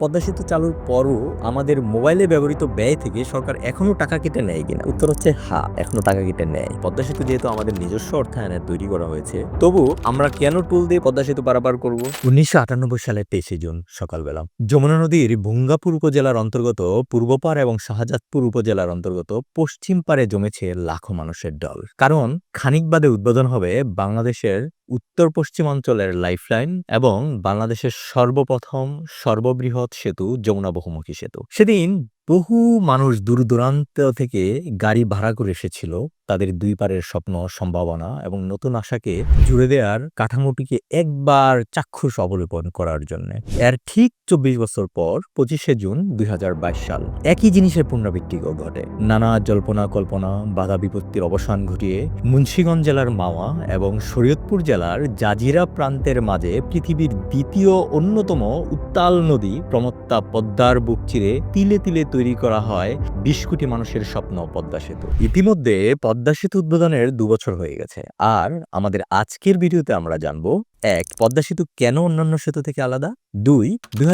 পদ্মা সেতু চালুর পরও আমাদের মোবাইলে ব্যবহৃত ব্যয় থেকে সরকার এখনও টাকা কেটে নেয় কিনা? উত্তর হচ্ছে হা, এখনও টাকা কেটে নেয়। পদ্মা সেতু যেহেতু আমাদের নিজস্ব অর্থায়নে তৈরি করা হয়েছে, তবু আমরা কেন টুল দিয়ে পদ্মা সেতু পারাপার করব? উনিশশো আটানব্বই সালের তেইশে জুন, সকালবেলা। যমুনা নদীর ভুঙ্গাপুর উপজেলার অন্তর্গত পূর্বপার এবং শাহজাদপুর উপজেলার অন্তর্গত পশ্চিম পারে জমেছে লাখো মানুষের দল। কারণ, খানিক বাদে উদ্বোধন হবে বাংলাদেশের উত্তর পশ্চিমাঞ্চলের লাইফলাইন এবং বাংলাদেশের সর্বপ্রথম সর্ববৃহৎ সেতু যমুনা বহুমুখী সেতু। সেদিন বহু মানুষ দূর দূরান্ত থেকে গাড়ি ভাড়া করে এসেছিল তাদের দুই পারের স্বপ্ন, সম্ভাবনা এবং নতুন আশাকে জুড়ে দেওয়ার কাঠামোটিকে একবার চাক্ষুষ অবলোকন করার জন্য। এর ঠিক চব্বিশ বছর পর পঁচিশে জুন দুই হাজার বাইশ সাল একই জিনিসের পুনরাবৃত্তি ঘটে। নানা জল্পনা কল্পনা, বাধা বিপত্তির অবসান ঘটিয়ে মুন্সীগঞ্জ জেলার মাওয়া এবং শরীয়তপুর জেলার জাজিরা প্রান্তের মাঝে পৃথিবীর দ্বিতীয় অন্যতম উত্তাল নদী প্রমত্তা পদ্মার বুক চিরে তিলে তিলে তৈরি করা হয় বিশ কোটি মানুষের স্বপ্ন পদ্মা সেতু। ইতিমধ্যে পদ্মা সেতু উদ্বোধনের দুবছর হয়ে গেছে। আর আমাদের আজকের ভিডিওতে আমরা জানব এক, পদ্মা সেতু কেন অন্যান্য সেতু থেকে আলাদা? দুই দুই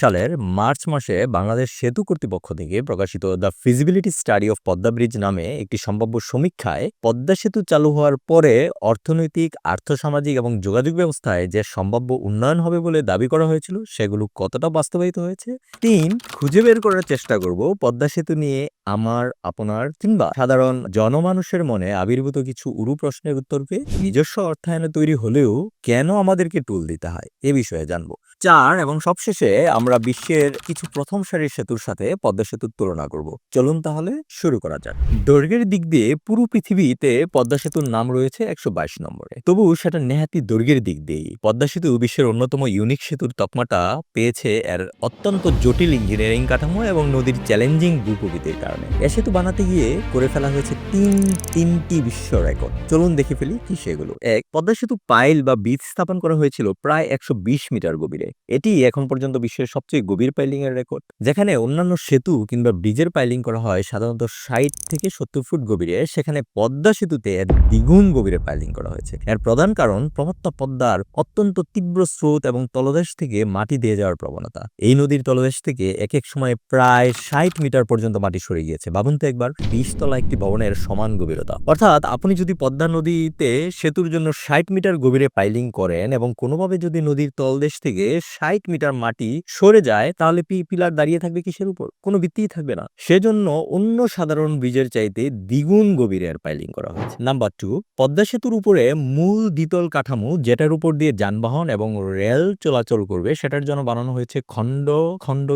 সালের মার্চ মাসে বাংলাদেশ সেতু কর্তৃপক্ষ থেকে প্রকাশিত the feasibility study of Padma bridge নামে একটি সম্ভাব্য সমীক্ষায় পদ্মা সেতু চালু হওয়ার পরে অর্থনৈতিক, আর্থসামাজিক এবং যোগাযোগ ব্যবস্থায় যে সম্ভাব্য উন্নয়ন হবে বলে দাবি করা হয়েছিল, সেগুলো কতটা বাস্তবায়িত হয়েছে? তিন, খুঁজে বের করার চেষ্টা করব পদ্মা সেতু নিয়ে আমার, আপনার কিংবা সাধারণ জনমানুষের মনে আবির্ভূত কিছু উরু প্রশ্নের উত্তর পেয়ে নিজস্ব অর্থায়নে তৈরি হলেও কেন আমাদেরকে টুল দিতে হয়? এ বিষয়ে জানব। চার এবং সবশেষে আমরা বিশ্বের কিছু প্রথম সারির সেতুর সাথে পদ্মা সেতুর তুলনা করব। চলুন তাহলে শুরু করা যাক। দৈর্ঘ্যের দিক দিয়ে পুরো পৃথিবীতে পদ্মা সেতুর নাম রয়েছে একশো বাইশ নম্বরে। তবু সেটা নেহাতি দৈর্ঘ্যের দিক দিয়েই। পদ্মা সেতু বিশ্বের অন্যতম ইউনিক সেতুর তকমাটা পেয়েছে এর অত্যন্ত জটিল ইঞ্জিনিয়ারিং কাঠামো এবং নদীর চ্যালেঞ্জিং ভূপ্রকৃতির কারণে। এ সেতু বানাতে গিয়ে করে ফেলা হয়েছে তিন, তিনটি বিশ্ব রেকর্ড চলুন দেখে ফেলি কি সেগুলো এক, পদ্মা সেতু পাইল বা বীজ স্থাপন করা হয়েছিল প্রায় একশো বিশ মিটার গভীরে। এটি এখন পর্যন্ত বিশ্বের সবচেয়ে গভীর পাইলিং এর রেকর্ড। যেখানে অন্যান্য সেতু কিংবা ব্রিজের পাইলিং করা হয় সাধারণত ষাট থেকে সত্তর ফুট গভীরে, সেখানে পদ্মা সেতুতে এর দ্বিগুণ গভীরে পাইলিং করা হয়েছে। এর প্রধান কারণ প্রমত্তা পদ্মার অত্যন্ত তীব্র স্রোত এবং তলদেশ থেকে মাটি দিয়ে যাওয়ার প্রবণতা। এই নদীর তলদেশ থেকে এক এক সময় প্রায় ষাট মিটার পর্যন্ত মাটি সরে গিয়েছে। ভাবুন তো একবার বিশ তলা একটি ভবনের সমান গভীরতা। অর্থাৎ আপনি যদি পদ্মা নদীতে সেতুর জন্য ষাট মিটার গভীরে পাইলিং করেন এবং কোনোভাবে যদি নদীর তলদেশ থেকে ষাট মিটার মাটি সরে যায়, তাহলে পিলার দাঁড়িয়ে থাকবে কিসের উপর? কোনো ভিত্তিই থাকবে না। সেজন্য অন্য সাধারণ ব্রিজের চাইতে দ্বিগুণ গভীরে এর পাইলিং করা হয়েছে। নাম্বার টু পদ্মা সেতুর উপরে মূল দ্বিতল কাঠামো যেটার উপর দিয়ে যানবাহন এবং রেল চলাচল করবে, সেটার জন্য বানানো হয়েছে খণ্ড খণ্ড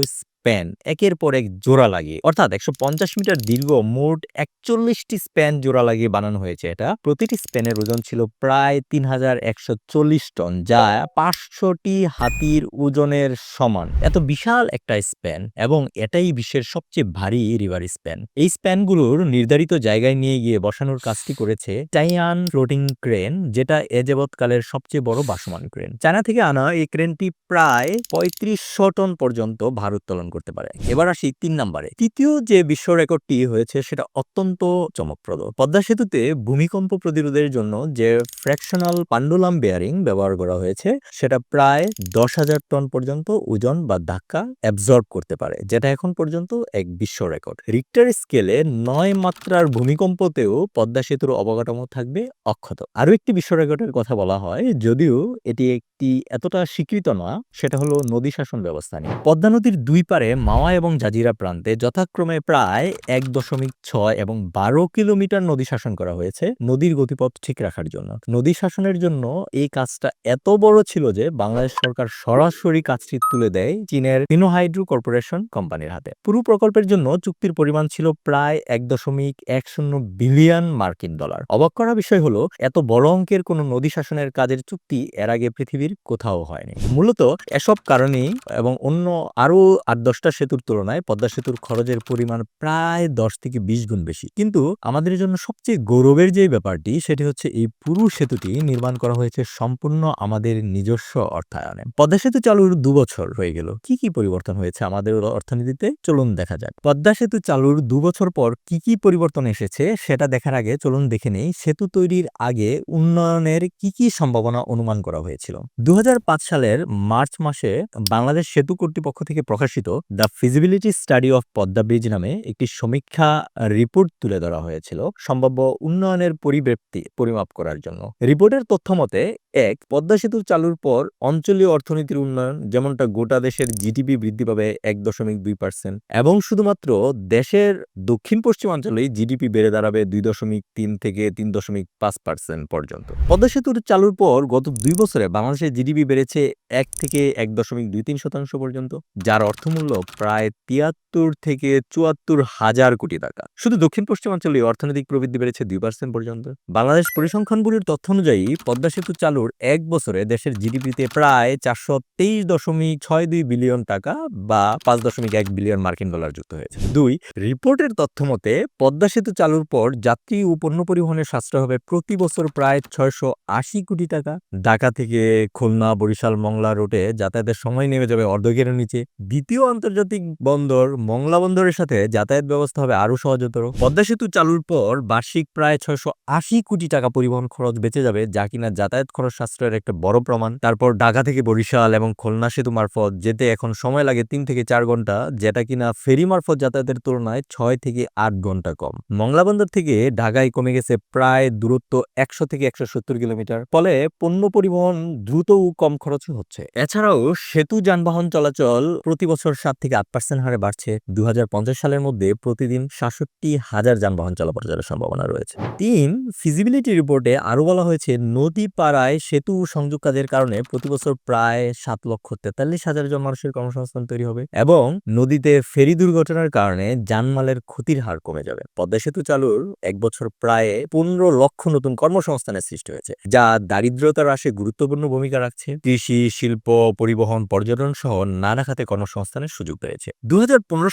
স্প্যান একের পর এক জোড়া লাগিয়ে, অর্থাৎ একশো পঞ্চাশ মিটার দীর্ঘ মোট একচল্লিশটি স্প্যান জোড়া লাগিয়ে বানানো হয়েছে এটা। প্রতিটি স্প্যানের ওজন ছিল প্রায় তিন হাজার একশো চল্লিশ টন, যা পাঁচশোটি হাতির ওজনের সমান। এত বিশাল একটা স্প্যান এবং এটাই বিশ্বের সবচেয়ে ভারী রিভার স্প্যান। এই স্প্যানগুলোর নির্ধারিত জায়গায় নিয়ে গিয়ে বসানোর কাজটি করেছে টাইয়ান ফ্লোটিং ক্রেন, যেটা এ যাবৎকালের সবচেয়ে বড় বাসমান ক্রেন। চায়না থেকে আনা এই ক্রেনটি প্রায় পঁয়ত্রিশশো টন পর্যন্ত ভার উত্তোলন করতে পারে। এবার আসি তিন নম্বরে। তৃতীয় যে বিশ্ব রেকর্ডটি হয়েছে সেটা অত্যন্ত চমকপ্রদ। পদ্মা সেতুতে ভূমিকম্প প্রতিরোধের জন্য যে ফ্র্যাকশনাল পান্ডুলাম বেয়ারিং ব্যবহার করা হয়েছে, সেটা প্রায় দশ হাজার টন পর্যন্ত ওজন বা ধাক্কা অ্যাবজর্ব করতে পারে, যেটা এখন পর্যন্ত এক বিশ্ব রেকর্ড। রিক্টার স্কেলে নয় মাত্রার ভূমিকম্পতেও পদ্মা সেতুর অবকাঠামো থাকবে অক্ষত। আরও একটি বিশ্ব রেকর্ডের কথা বলা হয়, যদিও এটি একটি এতটা স্বীকৃত না, সেটা হলো নদী শাসন ব্যবস্থা নিয়ে। পদ্মা নদীর দুই পারে মাওয়া এবং জাজিরা প্রান্তে যথাক্রমে প্রায় এক দশমিক ছয় এবং বারো কিলোমিটার নদী শাসন করা হয়েছে নদীর গতিপথ ঠিক রাখার জন্য। নদী শাসনের জন্য এই কাজটা এত বড় ছিল যে বাংলাদেশ সরকার সরাসরি কাজটি তুলে দেয় চীনের হাইড্রো কর্পোরেশন কোম্পানির হাতে। পুরো প্রকল্পের জন্য চুক্তির পরিমাণ ছিল প্রায় এক দশমিক এক শূন্য বিলিয়ন মার্কিন ডলার। অবাক করা বিষয় হলো, এত বড় অঙ্কের কোনো নদী শাসনের কাজের চুক্তি এর আগে পৃথিবীর কোথাও হয়নি। মূলত এসব কারণেই এবং অন্য আরও আট দশটা সেতুর তুলনায় পদ্মা সেতুর খরচের পরিমাণ প্রায় দশ থেকে বিশ গুণ বেশি। কিন্তু আমাদের জন্য সবচেয়ে গৌরবের যে ব্যাপারটি, সেটি হচ্ছে এই পুরো সেতুটি নির্মাণ করা হয়েছে সম্পূর্ণ আমাদের নিজস্ব অর্থায়নে। পদ্মা সেতু চালুর দু বছর হয়ে গেল। কি কি পরিবর্তন হয়েছে আমাদের অর্থনীতিতে? চলুন দেখা যাক। পদ্মা সেতু চালুর দু বছর পর কি কি পরিবর্তন এসেছে, সেটা দেখার আগে চলুন দেখে নেই, সেতু তৈরির আগে উন্নয়নের কি কি সম্ভাবনা অনুমান করা হয়েছিল? দু হাজার পাঁচ সালের মার্চ মাসে বাংলাদেশ সেতু কর্তৃপক্ষ থেকে প্রকাশিত the feasibility study of Padma bridge নামে একটি সমীক্ষা রিপোর্ট তুলে ধরা হয়েছিল সম্ভাব্য উন্নয়নের পরিব্যক্তি পরিমাপ করার জন্য। রিপোর্টের তথ্য মতে, এক, পদ্মা সেতু চালুর পর অঞ্চলীয় অর্থনীতির উন্নয়ন যেমনটা গোটা দেশের জিডিপি বৃদ্ধি পাবে এক দশমিক দুই পার্সেন্ট এবং শুধুমাত্র দেশের দক্ষিণ পশ্চিমাঞ্চলেই জিডিপি বেড়ে দাঁড়াবে দুই দশমিক তিন থেকে তিন দশমিক পাঁচ পার্সেন্ট পর্যন্ত। পদ্মা সেতুর চালুর পর গত দুই বছরে বাংলাদেশের জিডিপি বেড়েছে এক থেকে এক দশমিক দুই তিন শতাংশ পর্যন্ত, যার অর্থমূল্য প্রায় তিয়াত্তর থেকে চুয়াত্তর হাজার কোটি টাকা। শুধু দক্ষিণ পশ্চিমাঞ্চলে অর্থনৈতিক প্রবৃদ্ধি বেড়েছে দুই পার্সেন্ট পর্যন্ত। বাংলাদেশ পরিসংখ্যান ব্যুরোর তথ্য অনুযায়ী পদ্মা সেতু চালুর এক বছরে দেশের জিডিপিতে প্রায় চারশো তেইশ দশমিক ছয় দুই বিলিয়ন টাকা বা পাঁচ দশমিক এক বিলিয়ন মার্কিন ডলার যুক্ত হয়েছে। দুই, রিপোর্টের তথ্য মতে পদ্মা সেতু চালুর পর যাত্রী ও পণ্য পরিবহনের সাশ্রয় হবে প্রতি বছর প্রায় ছয়শো আশি কোটি টাকা। ঢাকা থেকে খুলনা, বরিশাল, মংলা রোডে যাতায়াতের সময় নেমে যাবে অর্ধেকের নিচে। দ্বিতীয় আন্তর্জাতিক বন্দর মংলা বন্দরের সাথে যাতায়াত ব্যবস্থা হবে আরও সহজতর। পদ্মা সেতু চালুর পর বার্ষিক প্রায় ছয়শো আশি কোটি টাকা পরিবহন খরচ বেঁচে যাবে, যা কিনা যাতায়াত খরচ সাশ্রয়ের একটা বড় প্রমাণ। তারপর ঢাকা থেকে বরিশাল এবং খুলনা সেতু মারফত যেতে এখন সময় লাগে তিন থেকে চার ঘণ্টা, যেটা কিনা ফেরি মারফত যাতায়াতের তুলনায় ছয় থেকে আট ঘণ্টা কম। মংলা বন্দর থেকে ঢাকায় কমে গেছে প্রায় দূরত্ব একশো থেকে একশো সত্তর কিলোমিটার, ফলে পণ্য পরিবহন দ্রুত কম খরচ হচ্ছে। এছাড়াও সেতু যানবাহন চলাচল প্রতি বছর সাত থেকে আট পার্সেন্ট হারে বাড়ছে। দু হাজার পঞ্চাশ সালের মধ্যে প্রতিদিন সাতষট্টি হাজার যানবাহন চলাচলের সম্ভাবনা রয়েছে। তিন ফিজিবিলিটি রিপোর্টে আরও বলা হয়েছে নদী পাড়ায় সেতু সংযোগ কাজের কারণে প্রতি বছর প্রায় সাত লক্ষ তেতাল্লিশ হাজার জন মানুষের কর্মসংস্থান তৈরি হবে এবং নদীতে ফেরি দুর্ঘটনার কারণে জানমালের ক্ষতির হার কমে যাবে। পদ্মা সেতু চালুর এক বছর প্রায় পনেরো লক্ষ নতুন কর্মসংস্থানের সৃষ্টি হয়েছে, যা দারিদ্রতা হ্রাসে গুরুত্বপূর্ণ ভূমিকা রাখছে। কৃষি, শিল্প, পরিবহন, পর্যটন সহ নানা খাতে কর্মসংস্থানের সুযোগ রয়েছে দু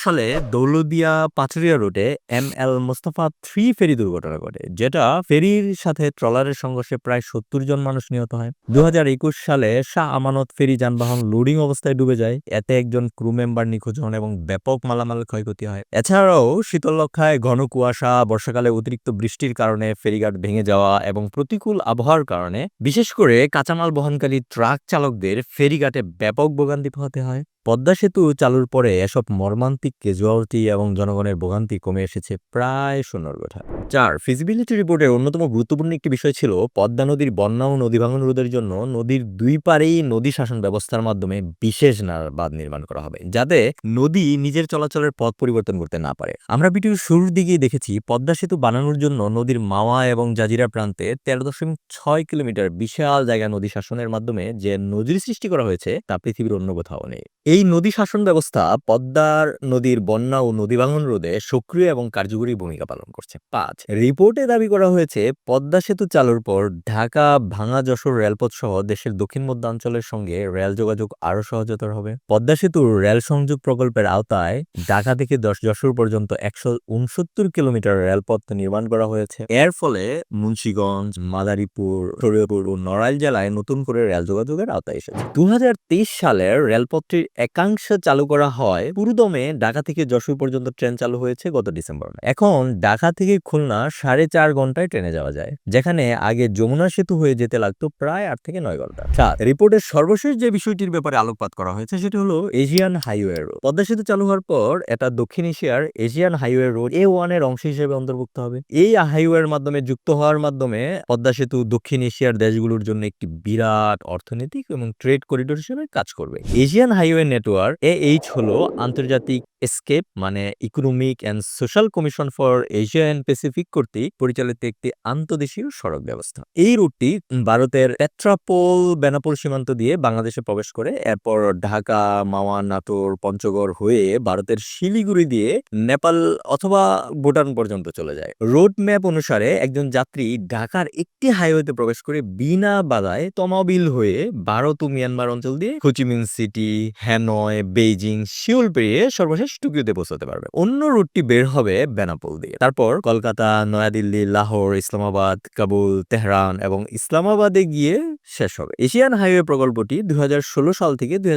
সালে দৌলদিয়া পাথরিয়া রোডে M L Mostafa three ferry দুর্ঘটনা ঘটে, যেটা ফেরির সাথে ট্রলারের সংঘর্ষে প্রায় সত্তর জন মানুষ নিহত হয়। দুহাজার একুশ সালে শাহ আমানত ফেরি যানবাহন লোডিং অবস্থায় ডুবে যায়। এতে একজন ক্রু মেম্বার নিখোঁজ হন এবং ব্যাপক মালামাল ক্ষয়ক্ষতি হয়। এছাড়াও শীতলক্ষায় ঘন কুয়াশা, বর্ষাকালে অতিরিক্ত বৃষ্টির কারণে ফেরিঘাট ভেঙে যাওয়া এবং প্রতিকূল আবহাওয়ার কারণে বিশেষ করে কাঁচামাল বহনকারী ট্রাক চালকদের ফেরিঘাটে ব্যাপক ভোগান্তি পোহাতে হয়। পদ্মা সেতু চালুর পরে এসব মর্মান্তিক ক্যাজুয়ালিটি এবং জনগণের ভোগান্তি কমে এসেছে প্রায় শূন্যর কথা চার ফিজিবিলিটি রিপোর্টের অন্যতম গুরুত্বপূর্ণ একটি বিষয় ছিল পদ্মা নদীর বন্যা ও নদী ভাঙন রোধের জন্য নদীর দুই পারেই নদী শাসন ব্যবস্থার মাধ্যমে বিশেষ বাঁধ নির্মাণ করা হবে, যাতে নদী নিজের চলাচলের পথ পরিবর্তন করতে না পারে। আমরা ভিডিওর শুরুর দিকেই দেখেছি পদ্মা সেতু বানানোর জন্য নদীর মাওয়া এবং জাজিরা প্রান্তে তেরো দশমিক ছয় কিলোমিটার বিশাল জায়গা নদী শাসনের মাধ্যমে যে নদীর সৃষ্টি করা হয়েছে তা পৃথিবীর অন্য কোথাও নেই। এই নদী শাসন ব্যবস্থা পদ্মার নদীর বন্যা ও নদী ভাঙন রোধে সক্রিয় এবং কার্যকরী ভূমিকা পালন করছে। পাঁচ, রিপোর্টে দাবি করা হয়েছে, পদ্মা সেতু চালুর পর ঢাকা, ভাঙা, যশোর রেলপথ সহ দেশের দক্ষিণ মধ্যাঞ্চলের সঙ্গে রেল যোগাযোগ আরও সহজতর হবে। পদ্মা সেতুর রেল সংযোগ প্রকল্পের আওতায় ঢাকা থেকে দশ, যশোর পর্যন্ত একশো উনসত্তর কিলোমিটার রেলপথ নির্মাণ করা হয়েছে। এর ফলে মুন্সীগঞ্জ, মাদারীপুর শরীয়পুর ও নড়াইল জেলায় নতুন করে রেল যোগাযোগের আওতায় এসেছে। দু হাজার তেইশ সালের রেলপথটির একাংশ চালু করা হয় পুরুদমে। ঢাকা থেকে যশোর পর্যন্ত ট্রেন চালু হয়েছে গত ডিসেম্বর এখন ঢাকা থেকে খুলনা সাড়ে চার ঘন্টায় ট্রেনে যাওয়া যায়, যেখানে আগে যমুনা সেতু হয়ে যেতে লাগতো প্রায় আট থেকে নয় ঘণ্টা। রিপোর্টের সর্বশেষ যে বিষয়টির ব্যাপারে আলোকপাত করা হয়েছে সেটি হলো এশিয়ান হাইওয়ে রোড। পদ্মা সেতু চালু হওয়ার পর এটা দক্ষিণ এশিয়ার এশিয়ান হাইওয়ে রোড এ ওয়ানের অংশ হিসেবে অন্তর্ভুক্ত হবে। এই হাইওয়ের মাধ্যমে যুক্ত হওয়ার মাধ্যমে পদ্মা সেতু দক্ষিণ এশিয়ার দেশগুলোর জন্য একটি বিরাট অর্থনৈতিক এবং ট্রেড করিডোর হিসেবে কাজ করবে। এশিয়ান হাইওয়ে নেটওয়ার্ক এইচ হলো আন্তর্জাতিক এসকেপ মানে economic and social commission for Asia and Pacific কর্তৃক পরিচালিত একটি আন্তদেশীয় সড়ক ব্যবস্থা। এই রুটটি ভারতের পেট্রাপোল বেনাপোল সীমান্ত দিয়ে বাংলাদেশে প্রবেশ করে, এরপর ঢাকা মাওয়া নাটোর পঞ্চগড় হয়ে ভারতের শিলিগুড়ি দিয়ে নেপাল অথবা ভুটান পর্যন্ত চলে যায়। রোড ম্যাপ অনুসারে একজন যাত্রী ঢাকার একটি হাইওয়েতে প্রবেশ করে বিনা বাধায় তমাবিল হয়ে ভারত ও মিয়ানমার অঞ্চল দিয়ে হোচিমিন সিটি হ্যান হ্যানয় বেইজিং, সিউল পেরিয়ে সর্বশেষ টোকিওতে পৌঁছাতে পারবে। অন্য রুটটি বের হবে বেনাপোল দিয়ে। তারপর কলকাতা, নয়াদিল্লি, লাহোর, ইসলামাবাদ, কাবুল, তেহরান এবং ইসলামাবাদে গিয়ে শেষ হবে। এশিয়ান হাইওয়ে প্রকল্পটি দু হাজার ষোলো সাল থেকে দুই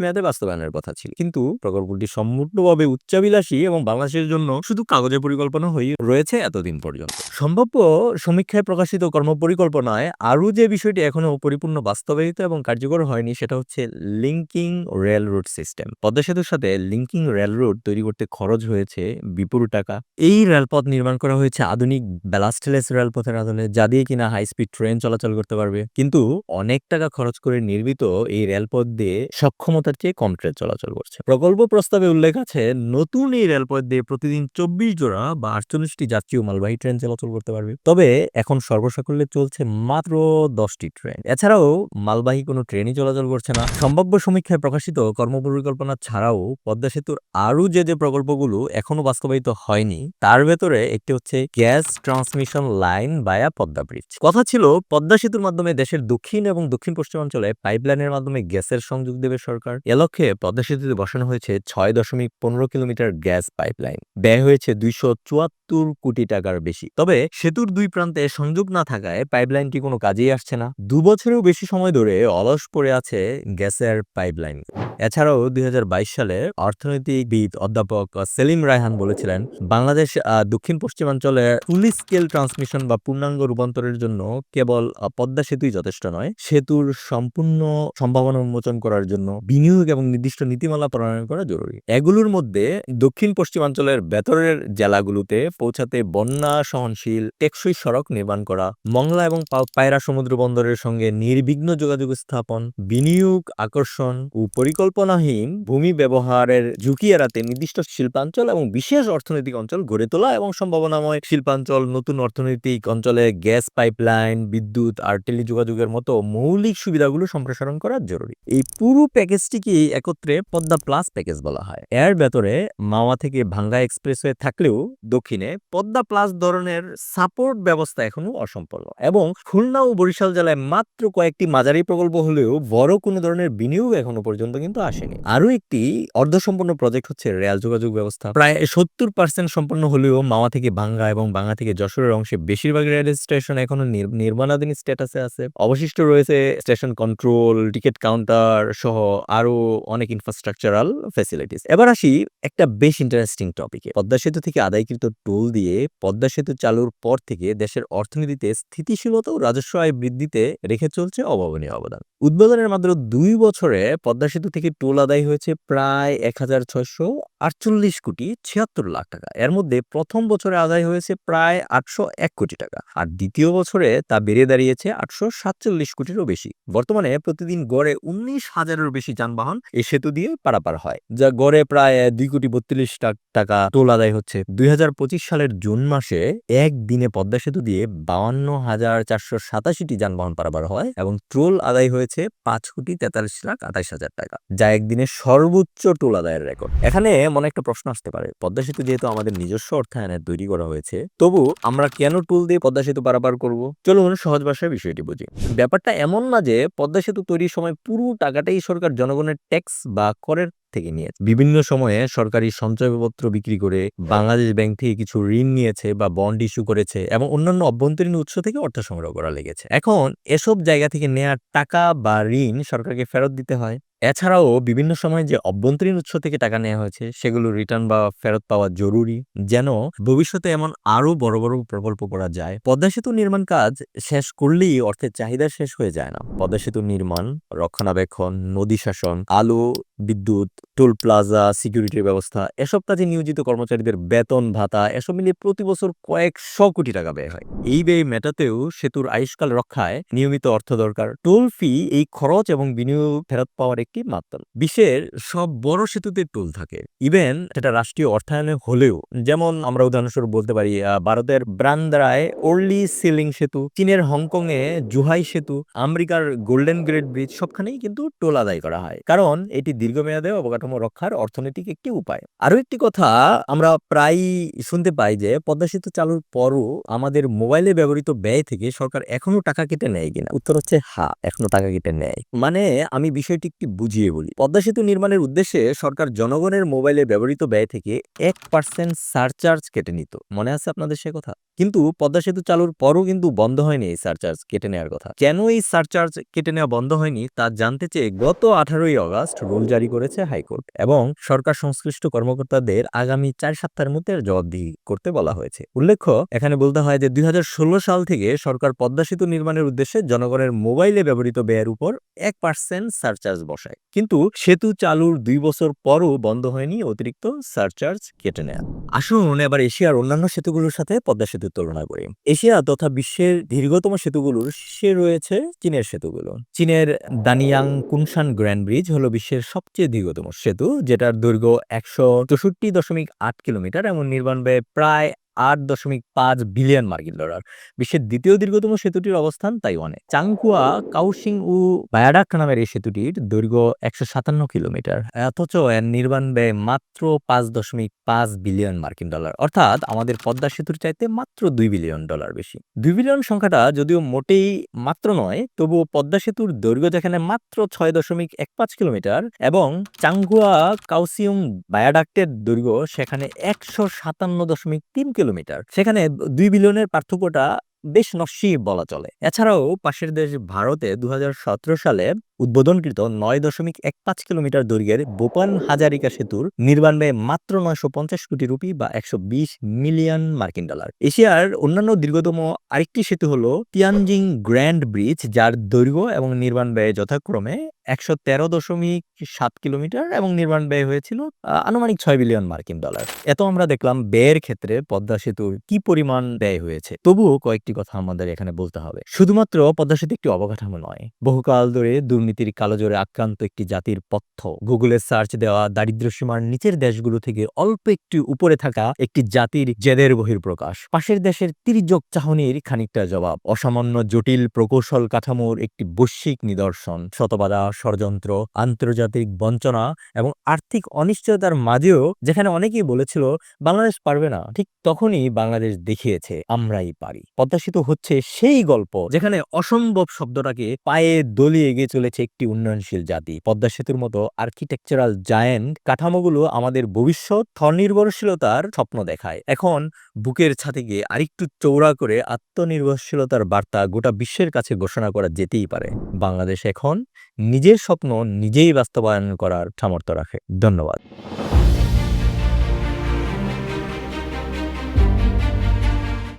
মেয়াদে বাস্তবায়নের কথা ছিল। কিন্তু প্রকল্পটি সম্পূর্ণভাবে উচ্চাবিলাসী এবং বাংলাদেশের জন্য শুধু কাগজের পরিকল্পনা হয়ে রয়েছে এতদিন পর্যন্ত। সম্ভাব্য সমীক্ষায় প্রকাশিত কর্মপরিকল্পনায় আরও যে বিষয়টি এখনও পরিপূর্ণ বাস্তবায়িত এবং কার্যকর হয়নি সেটা হচ্ছে linking rail route system Padma সেতুর সাথে লিঙ্কিং রেল রুট তৈরি করতে খরচ হয়েছে বিপুল টাকা। এই রেলপথ নির্মাণ করা হয়েছে আধুনিক ব্যালাস্টলেস রেলপথের আদলে যা দিয়ে কিনা হাই স্পিড ট্রেন চলাচল করতে পারবে। কিন্তু অনেক টাকা খরচ করে নির্মিত এই রেলপথ দিয়ে সক্ষমতার চেয়ে কম ট্রেন চলাচল করছে। প্রকল্প প্রস্তাবে উল্লেখ আছে, নতুন এই রেলপথ দিয়ে প্রতিদিন চব্বিশ জোড়া বা আটচল্লিশটি যাত্রী ও মালবাহী ট্রেন চলাচল করতে পারবে। তবে এখন সর্বসাকুল্যে চলছে মাত্র দশটি ট্রেন এছাড়াও মালবাহী কোনো ট্রেনই চলাচল করছে না। সম্ভাব্য সমীক্ষায় প্রকাশিত কর্মপরিকল্পনা ছাড়াও পদ্মা সেতুর আরও যে যে প্রকল্পগুলো এখনও বাস্তবায়িত হয়নি, তার ভেতরে একটি হচ্ছে গ্যাস ট্রান্সমিশন লাইন বায়া পদ্মা ব্রিজ। কথা ছিল পদ্মা সেতুর মাধ্যমে দেশের দক্ষিণ এবং দক্ষিণ পশ্চিমাঞ্চলে পাইপলাইনের মাধ্যমে গ্যাসের সংযোগ দেবে সরকার। এ লক্ষ্যে পদ্মা সেতুতে বসানো হয়েছে ছয় দশমিক পনেরো কিলোমিটার গ্যাস পাইপলাইন। ব্যয় হয়েছে দুইশো চুয়াত্তর কোটি টাকার বেশি। তবে সেতুর দুই প্রান্তে সংযোগ না থাকায় পাইপলাইনটি কোনো কাজেই আসছে না। দু বছরেও বেশি সময় ধরে অলস পড়ে আছে গ্যাসের পাইপলাইন। এছাড়াও দুই সালে অর্থনৈতিকবিদ অধ্যাপক সেলিম রায়হান বলেছিলেন, বাংলাদেশ দক্ষিণ পশ্চিমাঞ্চলে ফুলি স্কেল ট্রান্সমিশন বা পূর্ণাঙ্গ রূপান্তরের জন্য কেবল পদ্মা সেতুই যথেষ্ট নয়, সেতুর সম্পূর্ণ সম্ভাবনা উন্মোচন করার জন্য বিনিয়োগ এবং নির্দিষ্ট নীতিমালা প্রণয়ন করা জরুরি। এগুলোর মধ্যে দক্ষিণ পশ্চিমাঞ্চলের ভেতরের জেলাগুলোতে পৌঁছাতে বন্যা সহনশীল টেকসই সড়ক নির্মাণ করা, মংলা এবং পায়রা সমুদ্র বন্দরের সঙ্গে নির্বিঘ্ন যোগাযোগ স্থাপন, বিনিয়োগ, আকর্ষণ ও পরিকল্পনাহীন ভূমি ব্যবহারের ঝুঁকি এড়াতে নির্দিষ্ট শিল্পাঞ্চল এবং বিশেষ অর্থনৈতিক অঞ্চল গড়ে তোলা এবং সম্ভাবনাময় শিল্পাঞ্চল, নতুন অর্থনৈতিক অঞ্চলে গ্যাস পাইপলাইন, বিদ্যুৎ আর টেলিযোগাযোগের মতো মৌলিক সুবিধাগুলো সম্প্রসারণ করা জরুরি। এই পুরো প্যাকেজটিকে একত্রে পদ্মা প্লাস প্যাকেজ বলা হয়। এর ভেতরে মাওয়া থেকে ভাঙ্গা এক্সপ্রেসওয়ে থাকলেও দক্ষিণে পদ্মা প্লাস ধরনের সাপোর্ট ব্যবস্থা এখনও অসম্পূর্ণ এবং খুলনা ও বরিশাল জেলায় মাত্র কয়েকটি মাঝারি প্রকল্প হলেও বড় কোনো ধরনের বিনিয়োগ এখনও পর্যন্ত কিন্তু আসেনি। আরও একটি অর্ধসম্পূর্ণ প্রজেক্ট হচ্ছে রেল যোগাযোগ ব্যবস্থা। প্রায় সত্তর পার্সেন্ট সম্পন্ন হলেও মাওয়া থেকে ভাঙ্গা এবং ভাঙ্গা থেকে যশোরের অংশে বেশিরভাগ রেল স্টেশন এখনও নির্মাণাধীন স্ট্যাটাসে আছে। অবশিষ্ট রয়েছে স্টেশন কন্ট্রোল টিকিট কাউন্টার সহ আরও অনেক ইনফ্রাস্ট্রাকচারাল ফ্যাসিলিটিস এবার আসি একটা বেশ ইন্টারেস্টিং টপিকে পদ্মা সেতু থেকে আদায়কৃত টোল দিয়ে পদ্মা সেতু চালুর পর থেকে দেশের অর্থনীতিতে স্থিতিশীলতা ও রাজস্ব আয় বৃদ্ধিতে রেখে চলছে অভাবনীয় অবদান। উদ্বোধনের মাত্র দুই বছরে পদ্মা সেতু থেকে টোল আদায় হয়েছে প্রায় এক হাজার ছয়শো আটচল্লিশ কোটি ছিয়াত্তর লাখ টাকা। এর মধ্যে প্রথম বছরে আদায় হয়েছে প্রায় আটশো এক কোটি টাকা আর দ্বিতীয় বছরে তা বেড়ে দাঁড়িয়েছে আটশো সাতচল্লিশ কোটিরও বেশি। বর্তমানে প্রতিদিন গড়ে উনিশ হাজারের বেশি যানবাহন এই সেতু দিয়ে পারাপার হয়, যা গড়ে প্রায় দুই কোটি বত্রিশ লাখ টাকা। টোল আদায় হচ্ছে। দুই হাজার পঁচিশ সালের জুন মাসে একদিনে পদ্মা সেতু দিয়ে বাউান্ন হাজার চারশো সাতাশিটি যানবাহন পারাপার হয় এবং টোল আদায় হয়েছে পাঁচ কোটি তেতাল্লিশ লাখ আঠাইশ হাজার টাকা, যা একদিনে সর্বোচ্চ টোল আদায়ের রেকর্ড। এখানে মনে একটা প্রশ্ন আসতে পারে। পদ্মা সেতু যেহেতু আমাদের নিজস্ব অর্থায়নে তৈরি করা হয়েছে, তবু আমরা কেন টুল দিয়ে পদ্মা সেতু পারাপার করব? চলুন সহজ ভাষায় বিষয়টি বুঝি। ব্যাপারটা এমন না যে পদ্মা সেতু তৈরির সময় পুরো টাকাটাই সরকার জনগণের ট্যাক্স বা করের থেকে নিয়েছে। বিভিন্ন সময়ে সরকারি সঞ্চয়পত্র বিক্রি করে বাংলাদেশ ব্যাংক থেকে কিছু ঋণ নিয়েছে বা বন্ড ইস্যু করেছে এবং অন্যান্য অভ্যন্তরীণ উৎস থেকে অর্থ সংগ্রহ করা লেগেছে। এখন এসব জায়গা থেকে নেওয়া টাকা বা ঋণ সরকারকে ফেরত দিতে হয়। এছাড়াও বিভিন্ন সময় যে অভ্যন্তরীণ উৎস থেকে টাকা নেওয়া হয়েছে সেগুলো রিটার্ন বা ফেরত পাওয়া জরুরি। যেন ভবিষ্যতে এমন আরও বড় বড় প্রকল্প করা যায়। পদ্মা সেতু নির্মাণ কাজ শেষ করলেই অর্থের চাহিদা শেষ হয়ে যায় না। পদ্মা সেতু নির্মাণ, রক্ষণাবেক্ষণ, নদী শাসন, আলো বিদ্যুৎ, টোল প্লাজা, সিকিউরিটির ব্যবস্থা, এসব কাজে নিয়োজিত কর্মচারীদের বেতন, ভাতা, এসব মিলিয়ে প্রতি বছর কয়েকশো কোটি টাকা ব্যয় হয়। এই ব্যয় মেটাতেও সেতুর আয়ুষ্কাল রক্ষায় নিয়মিত অর্থ দরকার। টোল ফি এই খরচ এবং বিনিয়োগ ফেরত পাওয়ার একটি মাধ্যম। বিশ্বের সব বড় সেতুতে টোল থাকে। ইভেন সেটা রাষ্ট্রীয় অর্থায়নে হলেও। যেমন আমরা উদাহরণস্বরূপ বলতে পারি ভারতের ব্রান্দারায় ওর্লি সিলিং সেতু, চীনের হংকং এ জুহাই সেতু, আমেরিকার গোল্ডেন গ্রেট ব্রিজ, সবখানেই কিন্তু টোল আদায় করা হয়। কারণ এটি দীর্ঘমেয়াদে অবকাঠামো রক্ষার অর্থনৈতিক একটি উপায়। আরও একটি কথা, আমরা প্রায় শুনতে পাই যে, পদ্মা সেতু চালুর পরও আমাদের মোবাইলে ব্যবহৃত ব্যয় থেকে সরকার এখনও টাকা কেটে নেয় কিনা। উত্তর হচ্ছে হা এখনও টাকা কেটে নেয়। মানে আমি বিষয়টি একটি বুঝিয়ে বলি। পদ্মা সেতু নির্মাণের উদ্দেশ্যে সরকার জনগণের মোবাইলে ব্যবহৃত ব্যয় থেকে এক পার্সেন্ট সারচার্জ কেটে নিত। মনে আছে আপনাদের সে কথা? কিন্তু পদ্মা সেতু চালুর পরও কিন্তু বন্ধ হয়নি এই সারচার্জ কেটে নেওয়ার কথা। কেন এই সারচার্জ কেটে নেওয়া বন্ধ হয়নি তা জানতে চেয়ে গত আঠারোই আগস্ট রুল জারি করেছে হাইকোর্ট এবং সরকার সংশ্লিষ্ট কর্মকর্তাদের আগামী চার সপ্তাহের মধ্যে জবাবদিহি করতে বলা হয়েছে। উল্লেখ্য, এখানে বলতে হয় যে দুই সাল থেকে সরকার পদ্মা সেতু নির্মাণের উদ্দেশ্যে জনগণের মোবাইলে ব্যবহৃত ব্যয়ের উপর এক পার্সেন্ট সারচার্জ বসায়। কিন্তু সেতু চালুর দুই বছর পরও বন্ধ হয়নি অতিরিক্ত সারচার্জ কেটে নেয়া। আসুন এবার এশিয়ার অন্যান্য সেতুগুলোর সাথে পদ্মা সেতুর তুলনা করি। এশিয়া তথা বিশ্বের দীর্ঘতম সেতুগুলোর শীর্ষে রয়েছে চীনের সেতুগুলো। চীনের দানিয়াং কুনশান গ্র্যান্ড ব্রিজ হলো বিশ্বের সবচেয়ে দীর্ঘতম সেতু, যেটার দৈর্ঘ্য একশো চৌষট্টি দশমিক আট কিলোমিটার এবং নির্মাণ ব্যয় প্রায় আট দশমিক পাঁচ বিলিয়ন মার্কিন ডলার। বিশ্বের দ্বিতীয় দীর্ঘতম সেতুটির অবস্থান তাইওয়ানে। চাংকুয়া কাউসিং উ বায়াডাক নামের এই সেতুটির দৈর্ঘ্য একশো সাতান্ন কিলোমিটার, অথচ এর নির্মাণ ব্যয় মাত্র পাঁচ দশমিক পাঁচ বিলিয়ন মার্কিন ডলার। অর্থাৎ আমাদের পদ্মা সেতুর চাইতে মাত্র দুই বিলিয়ন ডলার বেশি। দুই বিলিয়ন সংখ্যাটা যদিও মোটেই মাত্র নয়, তবুও পদ্মা সেতুর দৈর্ঘ্য যেখানে মাত্র ছয় দশমিক এক পাঁচ কিলোমিটার এবং চাংগুয়া কাউসিউং বায়াডাক্টের দৈর্ঘ্য সেখানে একশো সাতান্ন দশমিক তিন কিলোমিটার সেখানে দুই বিলিয়নের পার্থক্যটা বেশ নস্যি বলা চলে। এছাড়াও পাশের দেশ ভারতে দুই হাজার সতেরো সালে উদ্বোধনকৃত নয় দশমিক এক পাঁচ কিলোমিটার দৈর্ঘ্যের বোপান হাজারিকা সেতুর নির্মাণ ব্যয় মাত্র নয়শো পঞ্চাশ কোটি রুপি বা একশো বিশ মিলিয়ন মার্কিন ডলার। এশিয়ার অন্যান্য দীর্ঘতম আরেকটি সেতু হল তিয়ানজিং গ্র্যান্ড ব্রিজ, যার দৈর্ঘ্য এবং নির্মাণ ব্যয় যথাক্রমে একশো তেরো দশমিক সাত কিলোমিটার এবং নির্মাণ ব্যয় হয়েছিল আনুমানিক ছয় বিলিয়ন মার্কিন ডলার। এত আমরা দেখলাম ব্যয়ের ক্ষেত্রে পদ্মা সেতুর কি পরিমাণ ব্যয় হয়েছে। তবুও কয়েকটি কথা আমাদের এখানে বলতে হবে। শুধুমাত্র পদ্মা সেতু একটি অবকাঠামো নয়, বহুকাল ধরে দুর্নীতির কালোজোরে আক্রান্ত একটি জাতির পথ্য। গুগলে সার্চ দেওয়া দারিদ্র্য সীমার নিচের দেশগুলো থেকে অল্প একটু উপরে থাকা একটি জাতির জেদের বহির্প্রকাশ পাশের দেশের তির্যক চাহনির খানিকটা জবাব। অসামান্য জটিল প্রকৌশল কাঠামোর একটি বৈশ্বিক নিদর্শন। শতবাদা ষড়যন্ত্র, আন্তর্জাতিক বঞ্চনা এবং আর্থিক অনিশ্চয়তার মাঝেও যেখানে অনেকেই বলেছিল, বাংলাদেশ পারবে না। ঠিক তখনই বাংলাদেশ দেখিয়েছে, আমরাই পারি। পদ্মা সেতু হচ্ছে সেই গল্প, যেখানে অসম্ভব শব্দটাকে পায়ে দলিয়ে এগিয়ে চলেছে একটি উন্নয়নশীল জাতি। পদ্মা সেতুর মতো আর্কিটেকচারাল জায়েন্ট কাঠামোগুলো আমাদের ভবিষ্যৎ স্বনির্ভরশীলতার স্বপ্ন দেখায়। এখন বুকের ছাতে গিয়ে আরেকটু চৌড়া করে আত্মনির্ভরশীলতার বার্তা গোটা বিশ্বের কাছে ঘোষণা করা যেতেই পারে। বাংলাদেশ এখন নিজের স্বপ্ন নিজেই বাস্তবায়ন করার সামর্থ্য রাখে। ধন্যবাদ।